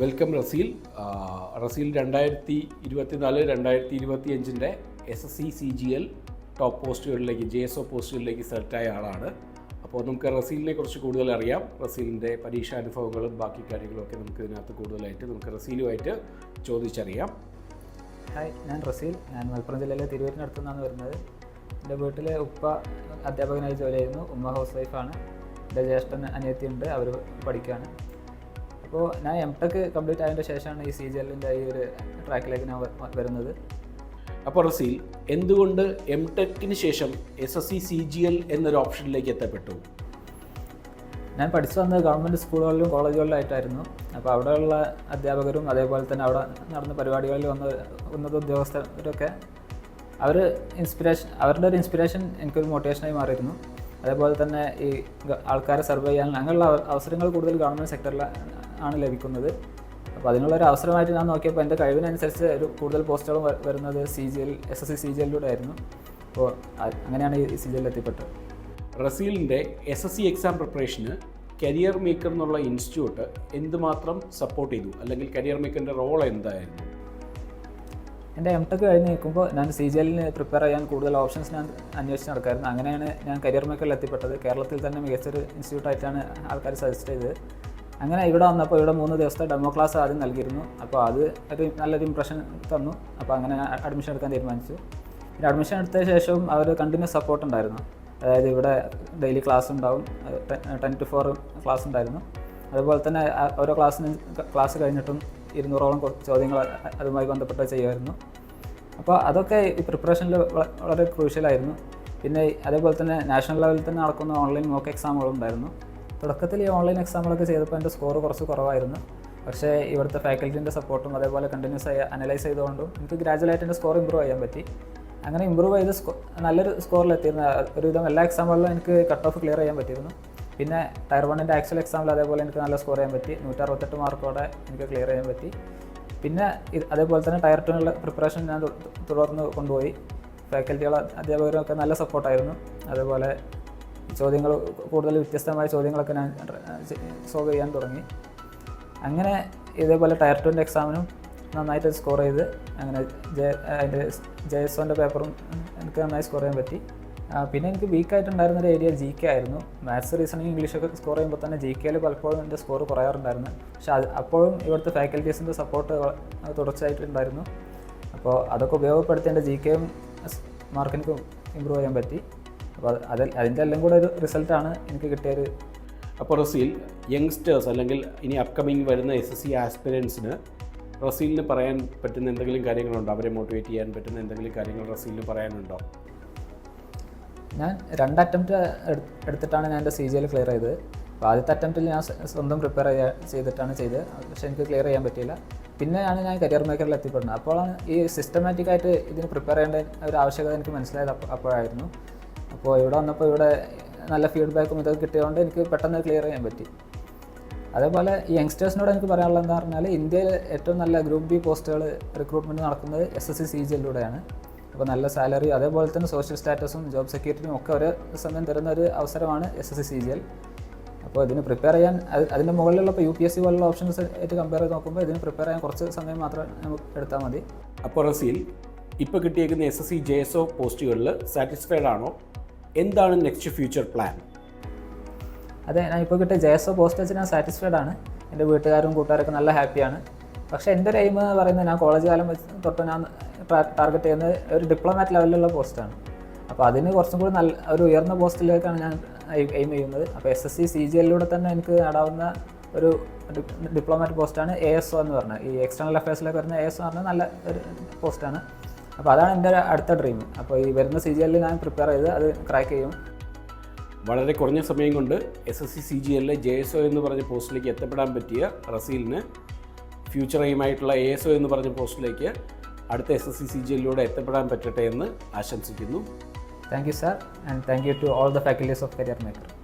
Welcome Raseel. Raseel രണ്ടായിരത്തി ഇരുപത്തിനാല് രണ്ടായിരത്തി ഇരുപത്തി അഞ്ചിന്റെ S S C C G L top പോസ്റ്റുകളിലേക്ക് J S O പോസ്റ്റുകളിലേക്ക് സെലക്റ്റായ ആളാണ്. അപ്പോൾ നമുക്ക് റസീലിനെ കുറിച്ച് കൂടുതൽ അറിയാം. റസീലിന്റെ പരീക്ഷാനുഭവങ്ങളും ബാക്കി കാര്യങ്ങളും ഒക്കെ നമുക്ക് ഇതിനകത്ത് കൂടുതലായിട്ട് നമുക്ക് റസീലുമായിട്ട് ചോദിച്ചറിയാം. ഹായ് ഞാൻ റസീൽ. ഞാൻ മലപ്പുറം ജില്ലയിലെ തിരുവനന്തപുരത്തു നിന്നാണ് വരുന്നത്. എന്റെ വീട്ടിലെ ഉപ്പ അധ്യാപകനായി ജോലി ചെയ്യുന്നു. ഉമ്മ ഹൗസ് വൈഫാണ്. എന്റെ ജ്യേഷ്ഠൻ അനിയത്തിയുണ്ട്. അവർ പഠിക്കുകയാണ് അപ്പോൾ ഞാൻ എം ടെക് കംപ്ലീറ്റ് ആയതിന്റെ ശേഷമാണ് ഈ സി ജി എല്ലിന്റെ ഈ ഒരു ട്രാക്കിലേക്ക് ഞാൻ വരുന്നത്. അപ്പോൾ റസീൽ എന്തുകൊണ്ട് എം ടെക്കിന് ശേഷം S S C C G L എന്നൊരു ഓപ്ഷനിലേക്ക് എത്തപ്പെട്ടു? ഞാൻ പഠിച്ചു വന്നത് ഗവൺമെന്റ് സ്കൂളുകളിലും കോളേജുകളിലായിട്ടായിരുന്നു അപ്പോൾ അവിടെയുള്ള അധ്യാപകരും അതേപോലെ തന്നെ അവിടെ നടന്ന പരിപാടികളിൽ വന്ന ഉന്നത ഉദ്യോഗസ്ഥരൊക്കെ അവർ ഇൻസ്പിറേഷൻ അവരുടെ ഒരു ഇൻസ്പിറേഷൻ എനിക്കൊരു മോട്ടിവേഷനായി മാറിയിരുന്നു. അതേപോലെ തന്നെ ഈ ആൾക്കാരെ സർവേ ചെയ്യാൻ അങ്ങനെയുള്ള അവസരങ്ങൾ കൂടുതൽ ഗവൺമെന്റ് സെക്ടറിൽ ആണ് ലഭിക്കുന്നത്. അപ്പോൾ അതിനുള്ള ഒരു അവസരമായിട്ട് ഞാൻ നോക്കിയപ്പോൾ എന്റെ കഴിവിനനുസരിച്ച് ഒരു കൂടുതൽ പോസ്റ്റുകൾ വരുന്നത് C G L S S C C G എല്ലിലൂടെ ആയിരുന്നു. അപ്പോൾ അങ്ങനെയാണ് ഈ സി ജി എല്ലിൽ എത്തിപ്പെട്ടത്. റസീലിന്റെ എസ് എസ് സി എക്സാം പ്രിപ്പറേഷന് കരിയർ മേക്കർ എന്നുള്ള ഇൻസ്റ്റിറ്റ്യൂട്ട് എന്തുമാത്രം സപ്പോർട്ട് ചെയ്തു? അല്ലെങ്കിൽ കരിയർ മേക്കറിന്റെ റോൾ എന്തായിരുന്നു? എന്റെ എം ടെക് കഴിഞ്ഞ് നിൽക്കുമ്പോൾ ഞാൻ സി ജി എല്ലിന് പ്രിപ്പയർ ചെയ്യാൻ കൂടുതൽ ഓപ്ഷൻസ് ഞാൻ അന്വേഷിച്ച് നടക്കായിരുന്നു. അങ്ങനെയാണ് ഞാൻ കരിയർ മേക്കറിൽ എത്തിപ്പെട്ടത്. കേരളത്തിൽ തന്നെ മികച്ചൊരു ഇൻസ്റ്റിറ്റ്യൂട്ടായിട്ടാണ് ആൾക്കാർ സജസ്റ്റ് ചെയ്തത്. അങ്ങനെ ഇവിടെ വന്നപ്പോൾ ഇവിടെ മൂന്ന് ദിവസത്തെ ഡെമോ ക്ലാസ് ആദ്യം നൽകിയിരുന്നു. അപ്പോൾ അത് ഒരു നല്ലൊരു ഇമ്പ്രഷൻ തന്നു. അപ്പോൾ അങ്ങനെ അഡ്മിഷൻ എടുക്കാൻ തീരുമാനിച്ചു. പിന്നെ അഡ്മിഷൻ എടുത്ത ശേഷവും അവർ കണ്ടിന്യൂസ് സപ്പോർട്ട് ഉണ്ടായിരുന്നു. അതായത് ഇവിടെ ഡെയിലി ക്ലാസ് ഉണ്ടാവും. ടെൻ ടു ഫോർ ക്ലാസ് ഉണ്ടായിരുന്നു. അതുപോലെ തന്നെ ഓരോ ക്ലാസ്സിന് ക്ലാസ് കഴിഞ്ഞിട്ടും ഇരുന്നൂറോളം ചോദ്യങ്ങൾ അതുമായി ബന്ധപ്പെട്ട് ചെയ്യുമായിരുന്നു. അപ്പോൾ അതൊക്കെ ഈ പ്രിപ്പറേഷനിൽ വളരെ ക്രൂഷ്യലായിരുന്നു പിന്നെ അതേപോലെ തന്നെ നാഷണൽ ലെവലിൽ തന്നെ നടക്കുന്ന ഓൺലൈൻ മോക്ക് എക്സാമുകളും ഉണ്ടായിരുന്നു. തുടക്കത്തിൽ ഈ ഓൺലൈൻ എക്സാമുകളൊക്കെ ചെയ്തപ്പോൾ എന്റെ സ്കോർ കുറച്ച് കുറവായിരുന്നു. പക്ഷേ ഇവിടുത്തെ ഫാക്കൽറ്റീന്റെ സപ്പോർട്ടും അതേപോലെ കണ്ടിന്യൂസ് ആയി അനലൈസ് ചെയ്തുകൊണ്ടും എനിക്ക് ഗ്രാജുവലായിട്ട് എന്റെ സ്കോർ ഇമ്പ്രൂവ് ചെയ്യാൻ പറ്റി. അങ്ങനെ ഇമ്പ്രൂവ് ചെയ്ത് സ്കോ നല്ലൊരു സ്കോറിലെത്തിയിരുന്നു ഒരുവിധം എല്ലാ എക്സാമുകളിലും എനിക്ക് കട്ട് ഓഫ് ക്ലിയർ ചെയ്യാൻ പറ്റിയിരുന്നു. പിന്നെ ടയർ വണ്ണിന്റെ ആക്ച്വൽ എക്സാമിൽ അതേപോലെ എനിക്ക് നല്ല സ്കോർ ചെയ്യാൻ പറ്റി. നൂറ്ററുപത്തെട്ട് മാർക്കോടെ എനിക്ക് ക്ലിയർ ചെയ്യാൻ പറ്റി. പിന്നെ അതേപോലെ തന്നെ ടയർ ടുവിനുള്ള പ്രിപ്പറേഷൻ ഞാൻ തുടർന്ന് കൊണ്ടുപോയി. ഫാക്കൽറ്റികൾ അധ്യാപകരൊക്കെ നല്ല സപ്പോർട്ടായിരുന്നു അതേപോലെ ചോദ്യങ്ങൾ കൂടുതൽ വ്യത്യസ്തമായ ചോദ്യങ്ങളൊക്കെ ഞാൻ സോൾവ് ചെയ്യാൻ തുടങ്ങി. അങ്ങനെ ഇതേപോലെ ടയർ ടുവിന്റെ എക്സാമിനും നന്നായിട്ട് സ്കോർ ചെയ്ത് അങ്ങനെ ജെ അതിന്റെ ജെ എസ് ഒന്റെ പേപ്പറും എനിക്ക് നന്നായി സ്കോർ ചെയ്യാൻ പറ്റി. പിന്നെ എനിക്ക് വീക്കായിട്ടുണ്ടായിരുന്ന ഒരു ഏരിയ ജി കെ ആയിരുന്നു. മാത്സ് റീസണിങ് ഇംഗ്ലീഷൊക്കെ സ്കോർ ചെയ്യുമ്പോൾ തന്നെ ജി കെയിൽ പലപ്പോഴും എന്റെ സ്കോർ കുറയാറുണ്ടായിരുന്നു. പക്ഷേ അത് അപ്പോഴും ഇവിടുത്തെ ഫാക്കൽറ്റീസിന്റെ സപ്പോർട്ട് തുടർച്ചയായിട്ടുണ്ടായിരുന്നു. അപ്പോൾ അതൊക്കെ ഉപയോഗപ്പെടുത്തി എന്റെ ജി കെയും മാർക്ക് എനിക്ക് ഇമ്പ്രൂവ് ചെയ്യാൻ പറ്റി. അപ്പോൾ അത് അതിന്റെ എല്ലാം കൂടെ ഒരു റിസൾട്ടാണ് എനിക്ക് കിട്ടിയത്. അപ്പോൾ റസീൽ യങ്സ്റ്റേഴ്സ് അല്ലെങ്കിൽ ഇനി അപ്കമിങ് വരുന്ന എസ് എസ് സി ആസ്പിരൻസിന് റസീലിന് പറയാൻ പറ്റുന്ന എന്തെങ്കിലും കാര്യങ്ങളുണ്ടോ? അവരെ മോട്ടിവേറ്റ് ചെയ്യാൻ പറ്റുന്ന എന്തെങ്കിലും കാര്യങ്ങൾ റസീലിന് പറയാനുണ്ടോ? ഞാൻ രണ്ട് അറ്റംപ്റ്റ് എടുത്തിട്ടാണ് ഞാൻ എന്റെ സി ജി എൽ ക്ലിയർ ചെയ്തത്. അപ്പോൾ ആദ്യത്തെ അറ്റംപ്റ്റിൽ ഞാൻ സ്വ- സ്വന്തം പ്രിപ്പയർ ചെയ്യാ ചെയ്തിട്ടാണ് ചെയ്തത്. പക്ഷേ എനിക്ക് ക്ലിയർ ചെയ്യാൻ പറ്റിയില്ല. പിന്നെയാണ് ഞാൻ കരിയർ മേക്കറിൽ എത്തിപ്പെടുന്നത്. അപ്പോഴാണ് ഈ സിസ്റ്റമാറ്റിക്കായിട്ട് ഇതിന് പ്രിപ്പയർ ചെയ്യേണ്ട ഒരു ആവശ്യകത എനിക്ക് മനസ്സിലായത് അപ്പ- അപ്പോഴായിരുന്നു. അപ്പോൾ ഇവിടെ വന്നപ്പോൾ ഇവിടെ നല്ല ഫീഡ്ബാക്കും ഇതൊക്കെ കിട്ടിയതുകൊണ്ട് എനിക്ക് പെട്ടെന്ന് ക്ലിയർ ചെയ്യാൻ പറ്റി. അതേപോലെ ഈ യങ്സ്റ്റേഴ്സിനോട് എനിക്ക് പറയാനുള്ളത് എന്താ പറഞ്ഞാൽ ഇന്ത്യയിൽ ഏറ്റവും നല്ല ഗ്രൂപ്പ് ബി പോസ്റ്റുകൾ റിക്രൂട്ട്മെന്റ് നടക്കുന്നത് എസ് എസ് സി സി ജിയിലൂടെയാണ് അപ്പോൾ നല്ല സാലറി അതേപോലെ തന്നെ സോഷ്യൽ സ്റ്റാറ്റസും ജോബ് സെക്യൂരിറ്റിയും ഒക്കെ ഒരേ സമയം തരുന്ന ഒരു അവസരമാണ് S S C C G L അപ്പോൾ ഇതിന് പ്രിപ്പയർ ചെയ്യാൻ അത് അതിന്റെ മുകളിലുള്ള ഇപ്പോൾ യു പി എസ് സി പോലുള്ള ഓപ്ഷൻസ് ആയിട്ട് കമ്പയർ ചെയ്ത് നോക്കുമ്പോൾ ഇതിന് പ്രിപ്പയർ ചെയ്യാൻ കുറച്ച് സമയം മാത്രം നമുക്ക് എടുത്താൽ മതി. അപ്പോൾ റസീൽ ഇപ്പോൾ കിട്ടിയേക്കുന്ന S S C J S O പോസ്റ്റുകളിൽ സാറ്റിസ്ഫൈഡ് ആണോ? എന്താണ് നെക്സ്റ്റ് ഫ്യൂച്ചർ പ്ലാൻ അതെ ഞാൻ ഇപ്പോൾ കിട്ടിയ ജെ എസ് ഒ പോസ്റ്റ് വെച്ച് ഞാൻ സാറ്റിസ്ഫൈഡ് ആണ്. എന്റെ വീട്ടുകാരും കൂട്ടുകാരൊക്കെ നല്ല ഹാപ്പിയാണ് പക്ഷേ എന്റെ ഒരു എയിം എന്ന് പറയുന്നത് ഞാൻ കോളേജ് കാലം വെച്ച് തൊട്ട് ഞാൻ ടാർഗറ്റ് ചെയ്യുന്നത് ഒരു ഡിപ്ലോമാറ്റ് ലെവലിലുള്ള പോസ്റ്റാണ് അപ്പോൾ അതിന് കുറച്ചും കൂടി നല്ല ഒരു ഉയർന്ന പോസ്റ്റിലേക്കാണ് ഞാൻ എയിം ചെയ്യുന്നത്. അപ്പോൾ S S C C G എല്ലിലൂടെ തന്നെ എനിക്ക് നേടാവുന്ന ഒരു ഡിപ്ലോമാറ്റ് പോസ്റ്റാണ് എ എസ് ഒ എന്ന് പറഞ്ഞത്. ഈ എക്സ്റ്റേണൽ അഫയേഴ്സിലേക്ക് വരുന്ന എ എസ് ഒ പറഞ്ഞാൽ നല്ല ഒരു പോസ്റ്റാണ് അപ്പോൾ അതാണ് എന്റെ അടുത്ത ഡ്രീം അപ്പോൾ ഈ വരുന്ന സി ജി എല്ലിൽ ഞാൻ പ്രിപ്പയർ ചെയ്ത് അത് ക്രാക്ക് ചെയ്യും. വളരെ കുറഞ്ഞ സമയം കൊണ്ട് S S C C G എല്ലിലെ J S O എന്ന് പറഞ്ഞ പോസ്റ്റിലേക്ക് എത്തപ്പെടാൻ പറ്റിയ റസീലിന് ഫ്യൂച്ചർ എയിമായിട്ടുള്ള എ എസ് ഒ എന്ന് പറഞ്ഞ പോസ്റ്റിലേക്ക് അടുത്ത S S C C G എല്ലിലൂടെ എത്തപ്പെടാൻ പറ്റട്ടെ എന്ന് ആശംസിക്കുന്നു. Thank you sir and thank you to all the faculties of career Maker.